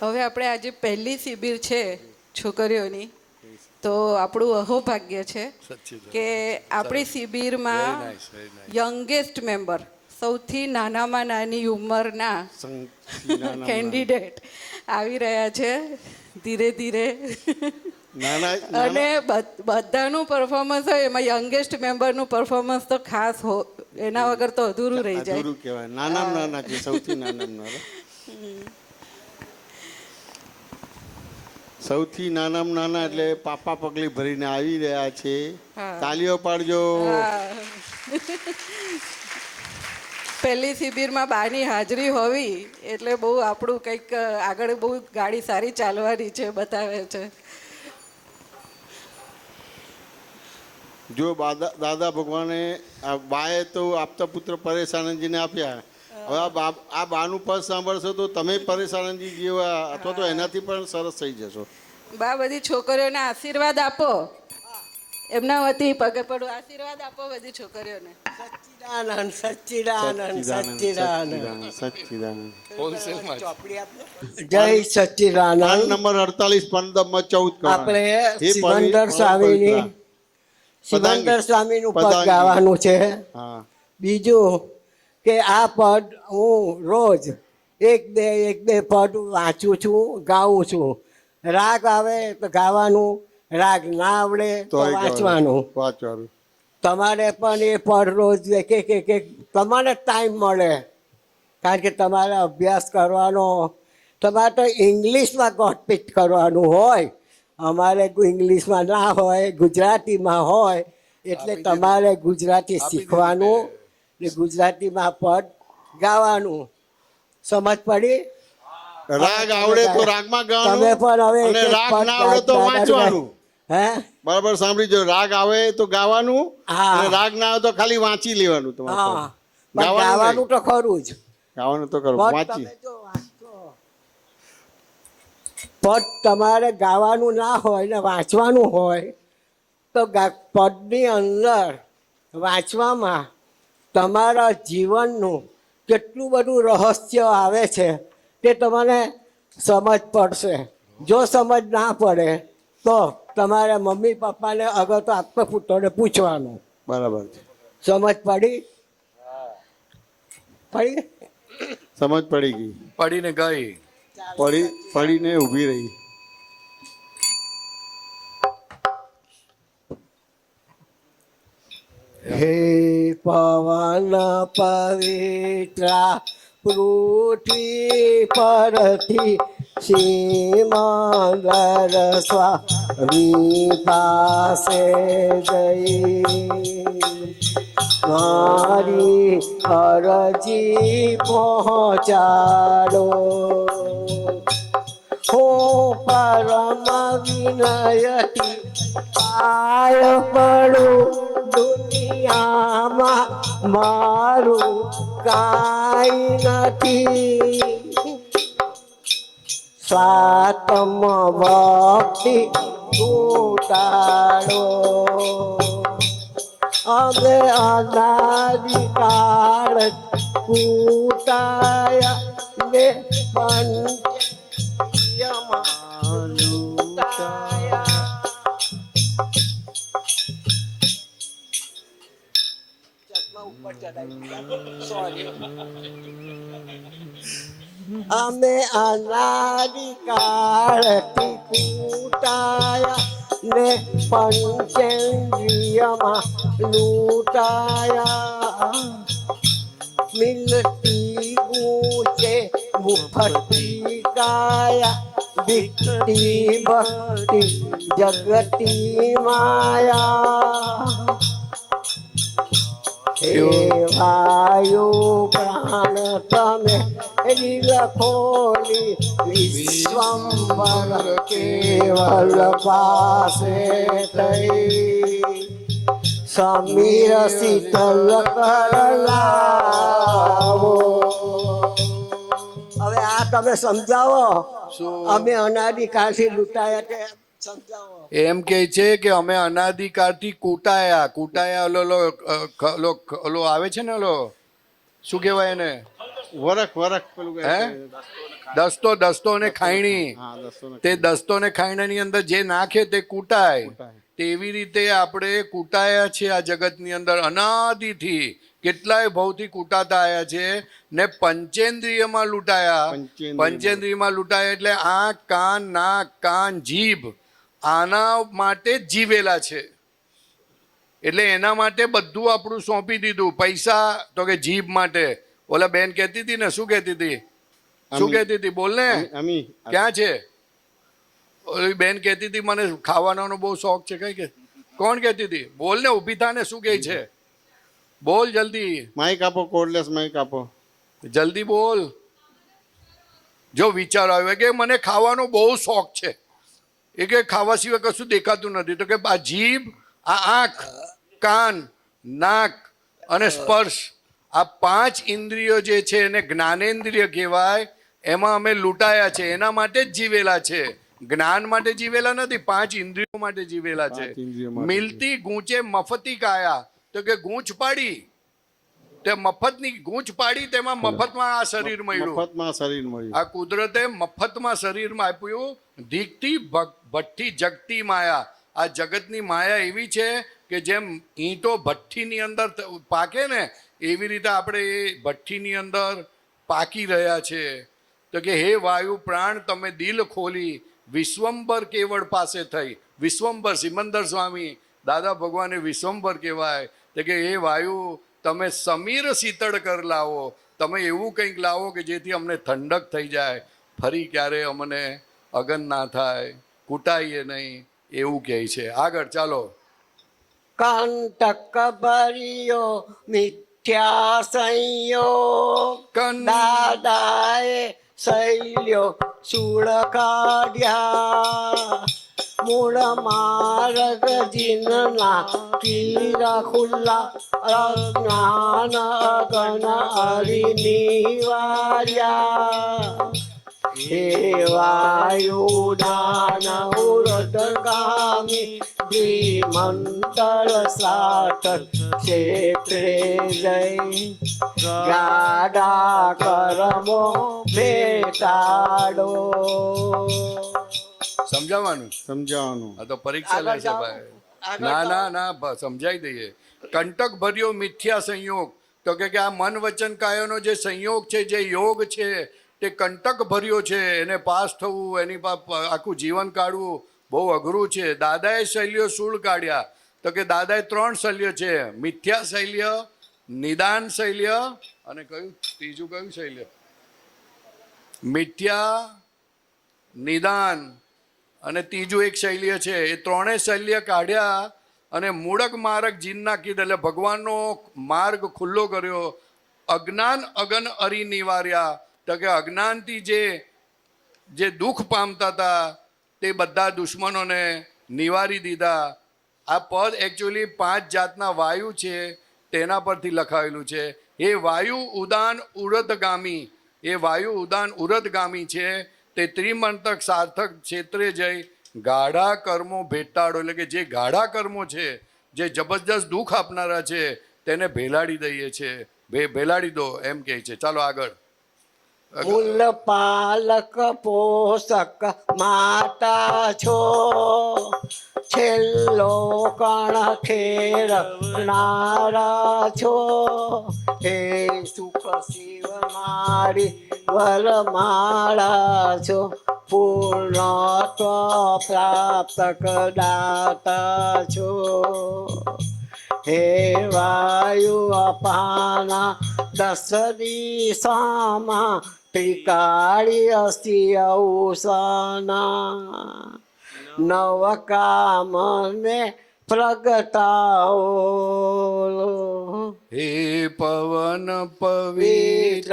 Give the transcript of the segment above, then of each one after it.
હવે આપણે આજે પહેલી શિબિર છે છોકરીઓની. તો આપણું અહોભાગ્ય છે કે આપણી શિબિરમાં યંગેસ્ટ મેમ્બર સૌથી નાનામાં નાની ઉંમરના કેન્ડિડેટ આવી રહ્યા છે ધીરે ધીરે. અને બધ- બધાનું પરફોર્મન્સ હોય એમાં યંગેસ્ટ મેમ્બરનું પરફોર્મન્સ તો ખાસ હો એના વગર તો અધૂરું રહી જાય. નાના નાના સૌથી નાના. સૌથી નાનામાં નાના એટલે પાપા પગલી ભરીને આવી રહ્યા છે. તાલીઓ પાડજો. પહેલી શિબિરમાં બાની હાજરી હોવી એટલે બહુ આપણું કંઈક આગળ બહુ ગાડી સારી ચાલવાની છે બતાવે છે. જો દાદા ભગવાને બાએ તો આપતા પુત્ર પરેશ આનંદજીને આપ્યા. હવે આ બા આ બાનું પદ સાંભળશો તો તમે પરેશાન જેવા અથવા તો એનાથી પણ સરસ થઈ જશો. બા બધી છોકરીઓને આશીર્વાદ આપો. એમના વતી પગે પડો. આશીર્વાદ આપો બધી છોકરીઓને. સચ્ચિદાનંદ સચ્ચિદાનંદ સચ્ચિદાનંદ. સચ્ચિદાનંદ જય સચ્ચિદાનંદ. નંબર અડતાલીસ પંદરમાં ચૌદ આપણે સિમંદર સ્વામીની. સિમંદર સ્વામીનું પદ ગાવાનું છે. બીજું કે આ પદ હું રોજ એક બે એક બે પદ વાંચું છું ગાઉં છું. રાગ આવે તો ગાવાનું રાગ ના આવડે તો વાંચવાનું. વાંચવાનું. તમારે પણ એ પદ રોજ એક એક એક એક તમારે ટાઈમ મળે. કારણ કે તમારે અભ્યાસ કરવાનો તમારે તો ઇંગ્લિશમાં ગોટપીટ કરવાનું હોય. અમારે ઇંગ્લિશમાં ના હોય ગુજરાતીમાં હોય એટલે તમારે ગુજરાતી શીખવાનું ને ગુજરાતીમાં પદ ગાવાનું. સમજ પડી? રાગ આવડે તો રાગમાં તમે પણ હવે અને રાગ ના આવડે તો વાંચવાનું. હે? બરાબર સાંભળી જો રાગ આવે તો ગાવાનું અને રાગ ના આવે તો ખાલી વાંચી લેવાનું તમારે હા. ગાવાનું ગાવાનું તો ખરું જ. ગાવાનું તો ખરું. વાંચો. પદ તમારે ગાવાનું ના હોય ને વાંચવાનું હોય તો પદની અંદર વાંચવામાં તમારા જીવનનું કેટલું બધું રહસ્ય આવે છે તે તમને સમજ પડશે. જો સમજ ના પડે તો તમારે મમ્મી પપ્પાને અગર તો આપતા પુત્રોને પૂછવાનું. બરાબર છે. સમજ પડી? પડી? સમજ પડી ગઈ. પડીને ગઈ. પડી પડીને ઊભી રહી. હે પવન પવિત્રા પૃથ્વી પરથી સીમાંદર સ્વામી પાસે જઈ મારી અરજી પહોંચાડો હું પરમ વિનયથી પાય પડું દુનિયામાં મારું કાંઈ નથી સ્વાતમ ભક્તિ ઉતારો અમે અનાદિકાળ કૂટાયા ને પંચયમાં Sorry. અમે અનાદિકાળથી કૂટાયા ને પંચેન્દ્રિયમાં લૂંટાયા મિલતી ઊંચે મુફતી કાયા દીકતી ભક્તિ જગતી માયા હે વાયુ પ્રાણ તમે ખોલી વિશ્વંબર કેવલ પાસે થઈ. સમીર શીતલ કરલાવો હવે આ તમે સમજાવો? અમે અનાદિ કાળથી લૂંટાયા સમજાવો એમ કે છે કે અમે અનાધિકારથી કૂટાયા કૂટાયા ઓલો ઓલો ઓલો આવે છે ને ઓલો? શું કહેવાય એને? વરખ વરખ પેલું હે? દસ્તો દસ્તો ને ખાયણી. તે દસ્તો ને ખાયણાની અંદર જે નાખે તે કૂટાય. તેવી રીતે આપણે કૂટાયા છે આ જગતની અંદર અનાદિથી કેટલાય ભૌતિક કૂટાતા આવ્યા છે ને પંચેન્દ્રિયમાં લૂંટાયા. પંચેન્દ્રિયમાં. પંચેન્દ્રિયમાં લૂંટાયા એટલે આંખ કાન નાક કાન જીભ આના માટે જ જીવેલા છે. એટલે એના માટે બધું આપણું સોંપી દીધું. પૈસા તો કે જીભ માટે. ઓલા બેન કહેતી હતી ને શું કહેતી હતી? શું કહેતી હતી? બોલ ને. ક્યાં છે? ઓલી બેન કહેતી હતી મને ખાવાનો બહુ શોખ છે. કઈ કે. કોણ કહેતી હતી? બોલ ને ઊભી થા ને શું કહે છે? બોલ જલ્દી. માઇક આપો કોર્ડલેસ માઇક આપો. જલ્દી બોલ. જો વિચાર આવ્યો કે મને ખાવાનો બહુ શોખ છે. એ કે ખાવા સિવાય કશું દેખાતું નથી. તો કે આ જીભ આ આંખ કાન નાક અને સ્પર્શ આ પાંચ ઇન્દ્રિયો જે છે એને જ્ઞાનેન્દ્રિય કહેવાય. એમાં અમે લૂંટાયા છે. એના માટે જ જીવેલા છે. જ્ઞાન માટે જીવેલા નથી પાંચ ઇન્દ્રિયો માટે જીવેલા છે. મિલતી ગૂંચે મફતી કાયા. તો કે ગૂંચ પાડી. તે મફતની ગૂંચ પાડી તેમાં મફતમાં આ શરીર મળ્યું. મફતમાં શરીર મળ્યું. આ કુદરતે મફતમાં શરીરમાં આપ્યું ધીકથી ભ- ભઠ્ઠી જગતી માયા. આ જગતની માયા એવી છે કે જેમ ઈંટો ભઠ્ઠીની અંદર પાકે ને, એવી રીતે આપણે એ ભઠ્ઠીની અંદર પાકી રહ્યા છે. તો કે હે વાયુ પ્રાણ, તમે દિલ ખોલી, વિશ્વંભર કેવળ પાસે થઈ. વિશ્વંભર, સિમંદર સ્વામી, દાદા ભગવાને વિશ્વંભર કહેવાય. તો કે હે વાયુ, તમે સમીર શીતળ કર લાવો. તમે એવું કંઈક લાવો કે જેથી અમને ઠંડક થઈ જાય. ફરી ક્યારે અમને અગન ના થાય. કૂટાઈએ નહીં એવું કહે છે. આગળ ચાલો. કંટક ભર્યો મિથ્યા સંયોગ. દાદાએ શૈલ્યો સૂળ કાઢ્યા. મૂળ માર્ગ જીનના તીરા ખુલ્લા અજ્ઞાન અગન હરી નિવાર્યા હે વાયુદાન ઉરદગામી શ્રીમંતર સાત ક્ષેત્રે જય ગાડા કરમો ભેટાડો સમજાવવાનું સમજાવવાનું આ તો પરીક્ષા લે છે ભાઈ. ના ના ના સમજાવી સમજાઈ દઈએ. કંટક ભર્યો મિથ્યા સંયોગ. તો કે કે આ મન વચન કાયોનો જે સંયોગ છે જે યોગ છે તે કંટક ભર્યો છે, એને પાસ થવું, એની આખું જીવન કાઢવું બહુ અઘરું છે. દાદાએ શૈલીઓ સૂળ કાઢ્યા. તો કે દાદાએ ત્રણ શૈલ્ય છે. મિથ્યા શૈલ્ય, નિદાન શૈલ્ય અને કયું? ત્રીજું કયું શૈલ્ય? મિથ્યા, નિદાન અને ત્રીજું એક શૈલ્ય છે. એ ત્રણેય શૈલ્ય કાઢ્યા અને મૂળક માર્ગ જીનના કીધ એટલે ભગવાનનો માર્ગ ખુલ્લો કર્યો. અજ્ઞાન અગન અરી નિવાર્યા. તો કે અજ્ઞાનથી જે જે દુઃખ પામતા હતા, તે બધા દુશ્મનોને નિવારી દીધા. આ પદ એકચ્યુઅલી પાંચ જાતના વાયુ છે, તેના પરથી લખાયેલું છે. એ વાયુ ઉદાન ઉરદગામી એ વાયુ ઉદાન ઉરદગામી છે, તે ત્રિમંતક સાર્થક ક્ષેત્રે જઈ ગાઢા કર્મો ભેટાડો. એટલે કે જે ગાઢા કર્મો છે, જે જબરજસ્ત દુઃખ આપનારા છે, તેને ભેલાડી દઈએ છે. ભેલાડી દો એમ કહે છે. ચાલો આગળ. મૂલ પાલક પોષક માતા છો. છેલ્લો કણ ખેરનારા છો. હે સુખ શિવ મારી વરમાળા છો. પૂર્ણત્વ પ્રાપ્ત કદાતા છો. હે વાયુ અપાના દસરી સામા ત્રિકાળી અસ્તિ ઔસના નવકામને પ્રગટાઓ હે પવન પવિત્ર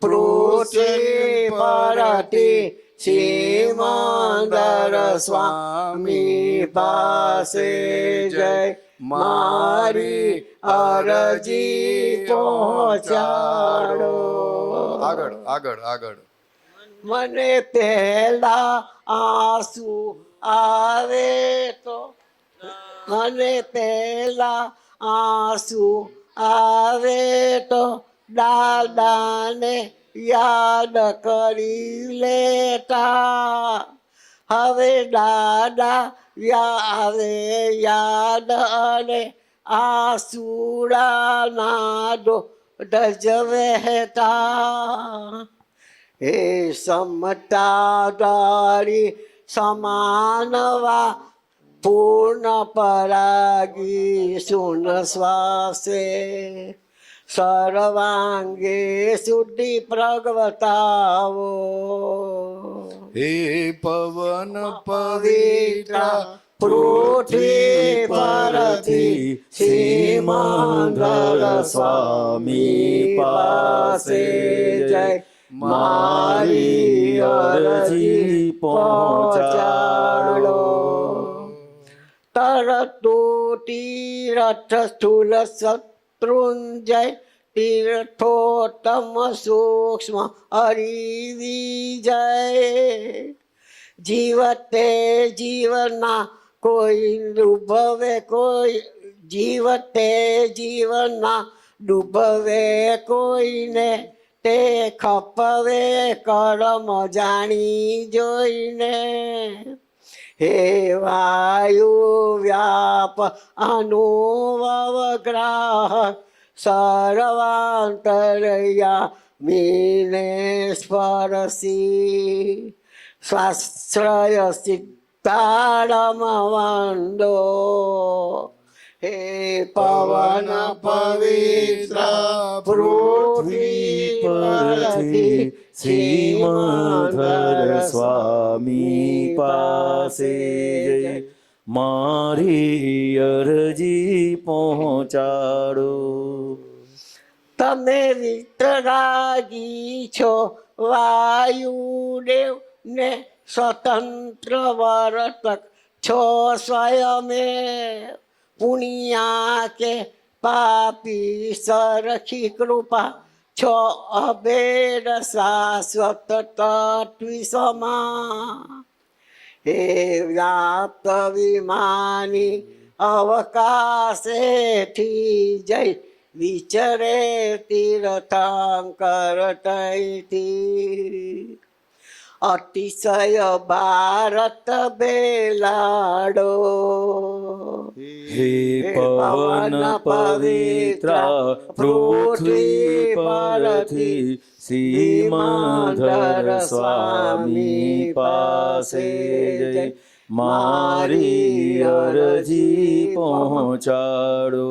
પૃથ્વી પરથી શ્રીમંદર સ્વામી પાસે જય. મારી અરજી પહોંચાડો. આગળ આગળ આગળ. મને પહેલા આંસુ આવે તો? મને પહેલા આંસુ આવે તો? દાદાને યાદ કરી લેતા. હવે દાદા આવે યાદ અને આસુડાના દો ડજવેતા હે સમતાદારી સમાનવા પૂર્ણ પરાગી સુન શ્વાસે. સર્વાંગે શુદ્ધિ પ્રગવતાવો હે પવન પવિત્ર પૃથ્વી પરથી સીમાંધર સ્વામી પાસે જય. મારી અરજી પહોંચાડો. તરતો તીરથ સ્થૂલ શત્રુંજય તીર્થોત્તમ સૂક્ષ્મ હરિ જય જીવતે જીવના કોઈ ડૂબવે કોઈ જીવતે જીવના ડૂબવે કોઈને તે ખપવે કરમ જાણી જોઈને હે વાયુ વ્યાપ અનુભવ ગ્રાહક સર્વાંતરયા મીને સ્પર્શી સ્વાશ્રય સિદ્ધારમવાંદો હે પવન પવિત્ર પૃથ્વી પરથી શ્રીમાધર સ્વામી પાસે મારી અરજી પહોંચાડો તમે વિતરાગી છો વાયુદેવ ને સ્વતંત્ર વર્તક છો સ્વયમે. પુણ્યા કે પાપી સરખી કૃપા છો અભેદ શાશ્વત તત્વી હે વ્યાપ્ત વિમાની અવકાશેથી જય વિચરે તીર્થંકર તૈથી અતિશય ભારત બેલાડો હે પવન પવિત્ર પૃથ્વી પરથી શ્રીમાધર સ્વામી પાસે જય મારી અરજી પહોંચાડો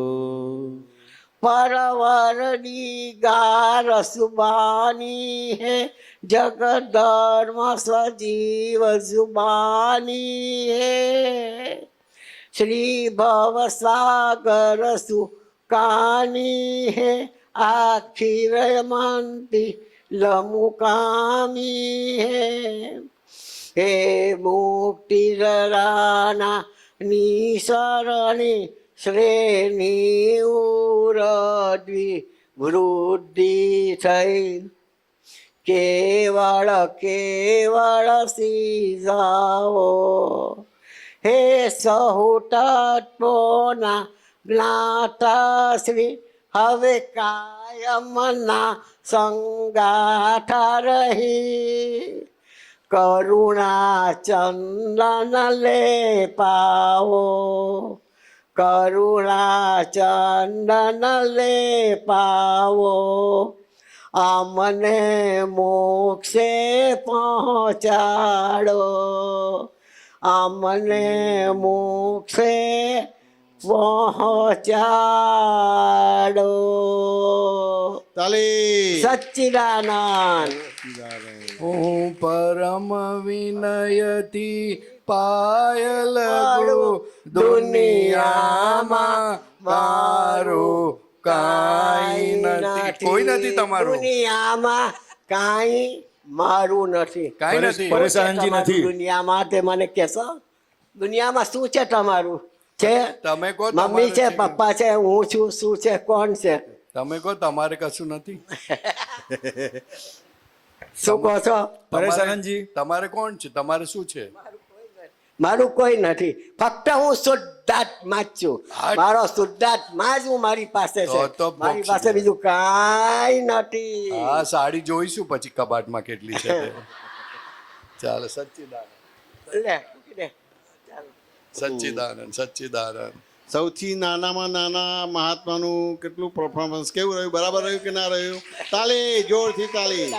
પરવરની ગાર સુબાની હે જગત ધર્મ સજીવ સુબાની હે. શ્રી ભવ સાગર સુકાની હે, આખી રમંતી લમુકામી હે. હે મુક્તિ રાના નિસરણી શ્રેણી ઉરદ્વી વૃદ્ધિ થઈ. કેવળ કેવળ સીજાઓ. હે સહુ તત્વોના જ્ઞાતા શ્રી હવે કાયમના સંગાઠા રહી. કરુણા ચંદન લે પાવો કરુણા ચંદન લે પાવો અમને મોક્ષે પહોંચાડો. અમને મોક્ષે પહોંચાડો. તાલી સચ્ચિદાનંદ. હું પરમ વિનયથી પાયલ દુનિયામાં મારું કાંઈ નથી. કોઈ નથી તમારું. દુનિયામાં કાંઈ મારું નથી. કાંઈ નથી. પરેશાનજી નથી. દુનિયામાં તે મને કહેશો? દુનિયામાં શું છે તમારું? છે? તમે કહો મમ્મી છે પપ્પા છે હું છું શું છે કોણ છે? તમે કહો તમારે કશું નથી. શું કહો છો? પરેશાનજી. તમારે કોણ છે? તમારે શું છે? મારું કોઈ નથી. ફક્ત હું શુદ્ધાત્મા જ છું. મારો શુદ્ધાત્મા જ હું મારી પાસે છે. મારી પાસે બીજું કાંઈ નથી. હા સાડી જોઈશું પછી કબાટમાં કેટલી છે ચાલો સચ્ચિદાનંદ. સચ્ચિદાનંદ સચ્ચિદાનંદ. સૌથી નાનામાં નાના મહાત્માનું કેટલું પરફોર્મન્સ કેવું રહ્યું? બરાબર રહ્યું કે ના રહ્યું? તાલી જોરથી તાલી.